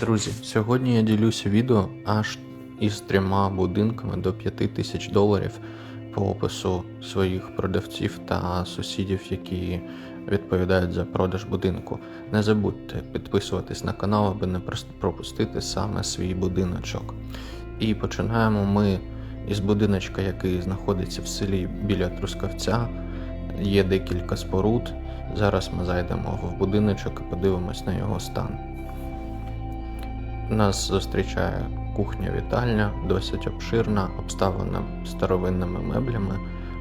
Друзі, сьогодні я ділюся відео аж із трьома будинками до 5 тисяч доларів по опису своїх продавців та сусідів, які відповідають за продаж будинку. Не забудьте підписуватись на канал, аби не пропустити саме свій будиночок. І починаємо ми із будиночка, який знаходиться в селі біля Трускавця. Є декілька споруд. Зараз ми зайдемо в будиночок і подивимось на його стан. Нас зустрічає кухня-вітальня, досить обширна, обставлена старовинними меблями.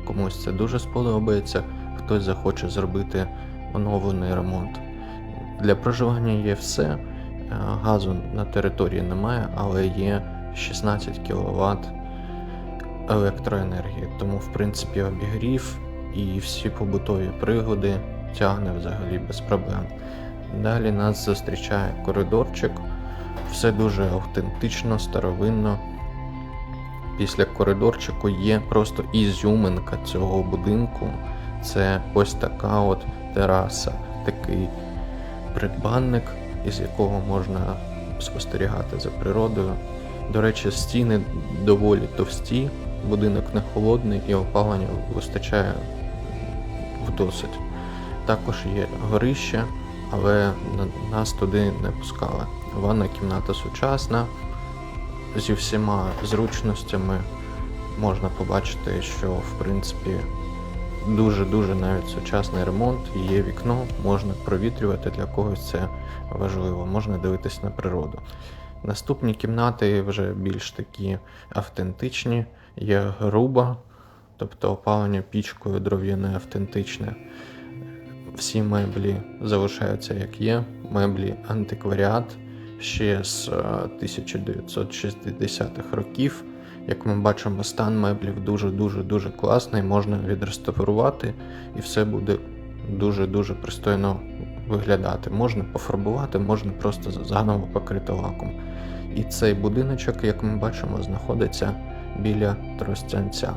Комусь це дуже сподобається, хтось захоче зробити оновлений ремонт. Для проживання є все. Е, Газу на території немає, але є 16 кВт електроенергії. Тому, в принципі, обігрів і всі побутові пригоди тягне взагалі без проблем. Далі нас зустрічає коридорчик. Все дуже автентично, старовинно. Після коридорчику є просто ізюминка цього будинку. Це ось така от тераса, такий придбанник, із якого можна спостерігати за природою. До речі, стіни доволі товсті, будинок не холодний і опалення вистачає вдосить. Також є горище, але нас туди не пускали. Ванна кімната сучасна, зі всіма зручностями можна побачити, що в принципі дуже-дуже навіть сучасний ремонт, є вікно, можна провітрювати для когось це важливо, можна дивитись на природу. Наступні кімнати вже більш такі автентичні, є груба, тобто опалення пічкою дров'яне автентичне. Всі меблі залишаються як є. Меблі антикваріат ще з е, 1960-х років. Як ми бачимо, стан меблів дуже-дуже дуже класний, можна відреставрувати і все буде дуже-дуже пристойно виглядати. Можна пофарбувати, можна просто заново покрити лаком. І цей будиночок, як ми бачимо, знаходиться біля Тростянця.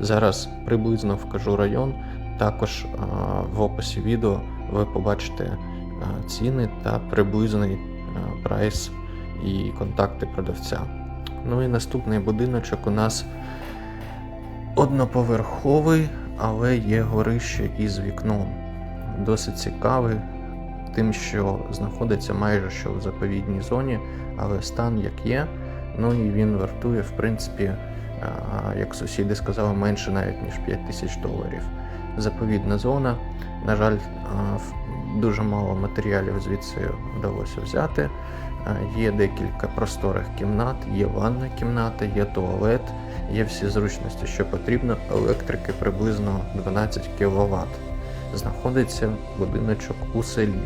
Зараз приблизно вкажу район. Також в описі відео ви побачите ціни та приблизний прайс і контакти продавця. Ну і наступний будиночок у нас одноповерховий, але є горище із вікном. Досить цікавий, тим, що знаходиться майже що в заповідній зоні, але стан як є. Ну і він вартує, в принципі, як сусіди сказали, менше навіть ніж 5 тисяч доларів. Заповідна зона. На жаль, дуже мало матеріалів звідси вдалося взяти. Є декілька просторих кімнат, є ванна кімната, є туалет, є всі зручності, що потрібно. Електрики приблизно 12 кВт. Знаходиться будиночок у селі.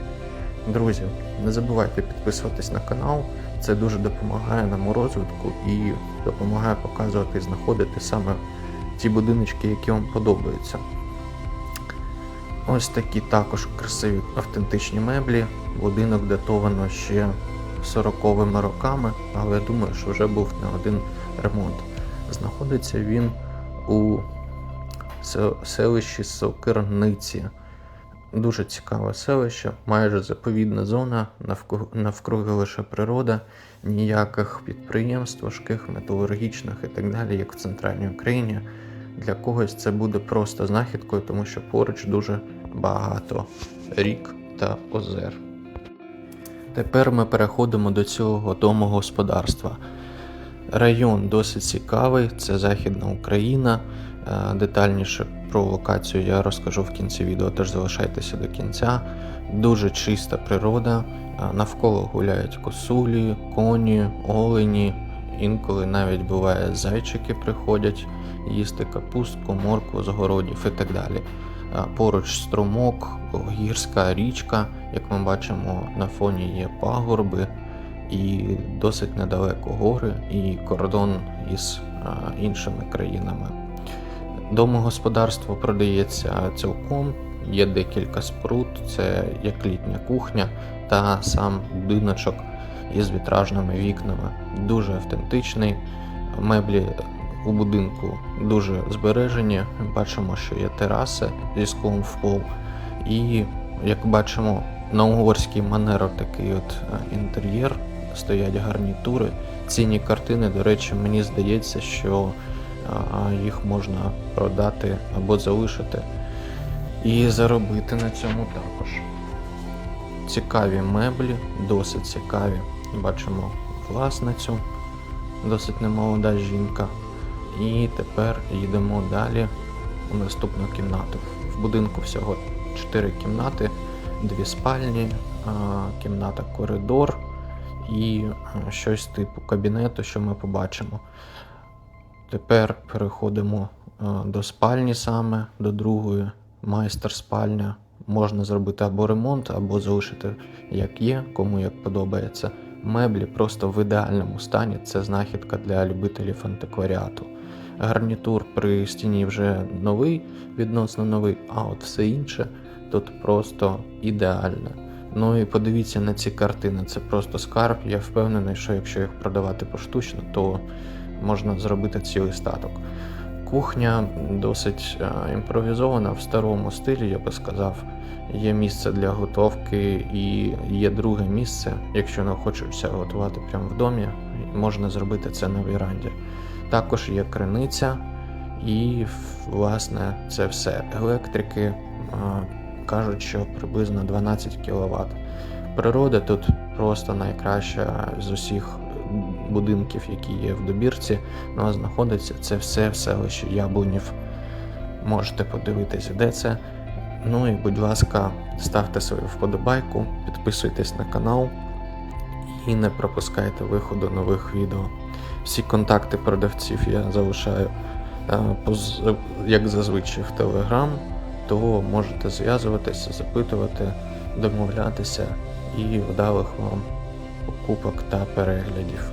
Друзі, не забувайте підписуватись на канал. Це дуже допомагає нам у розвитку і допомагає показувати і знаходити саме ті будиночки, які вам подобаються. Ось такі також красиві автентичні меблі. Будинок датовано ще 40-ми роками, але я думаю, що вже був не один ремонт. Знаходиться він у селищі Сокирниці. Дуже цікаве селище, майже заповідна зона, навкруги, лише природа, ніяких підприємств важких, металургічних і так далі, як в центральній Україні. Для когось це буде просто знахідкою, тому що поруч дуже багато рік та озер. Тепер ми переходимо до цього домогосподарства. Район досить цікавий, це Західна Україна. Е, Детальніше про локацію я розкажу в кінці відео, тож залишайтеся до кінця. Дуже чиста природа, е, навколо гуляють косулі, коні, олені. Інколи навіть буває зайчики приходять їсти капустку, моркву з городів і так далі. Поруч струмок, гірська річка, як ми бачимо, на фоні є пагорби і досить недалеко гори і кордон із іншими країнами. Домогосподарство продається цілком, є декілька споруд, це як літня кухня та сам будиночок із вітражними вікнами. Дуже автентичний. Меблі у будинку дуже збережені. Бачимо, що є тераса зі склом в пол. І як бачимо, на угорський манер такий от е, інтер'єр стоять гарнітури. Цінні картини, до речі, мені здається, що їх можна продати або залишити і заробити на цьому також. Цікаві меблі, досить цікаві. Бачимо власницю, досить немолода жінка. І тепер йдемо далі у наступну кімнату. В будинку всього 4 кімнати, дві спальні, кімната коридор і щось типу кабінету, що ми побачимо. Тепер переходимо до спальні саме, до другої, майстер спальня. Можна зробити або ремонт, або залишити як є, кому як подобається. Меблі просто в ідеальному стані. Це знахідка для любителів антикваріату. Гарнітур при стіні вже новий, відносно новий, а от все інше тут просто ідеальне. Ну і подивіться на ці картини, це просто скарб. Я впевнений, що якщо їх продавати поштучно, то можна зробити цілий статок. Кухня досить е, імпровізована в старому стилі, я би сказав. Є місце для готовки і є друге місце, якщо не хочеться готувати прямо в домі, можна зробити це на віранді. Також є криниця, і власне це все. Електрики е, кажуть, що приблизно 12 кВт. Природа тут просто найкраща з усіх будинків, які є в добірці. Ну а знаходиться це все в селищі Яблунів. Можете подивитися, де це. Ну і будь ласка, ставте свою вподобайку, підписуйтесь на канал і не пропускайте виходу нових відео. Всі контакти продавців я залишаю е, як зазвичай в Telegram, того можете зв'язуватися, запитувати, домовлятися і вдалих вам покупок та переглядів.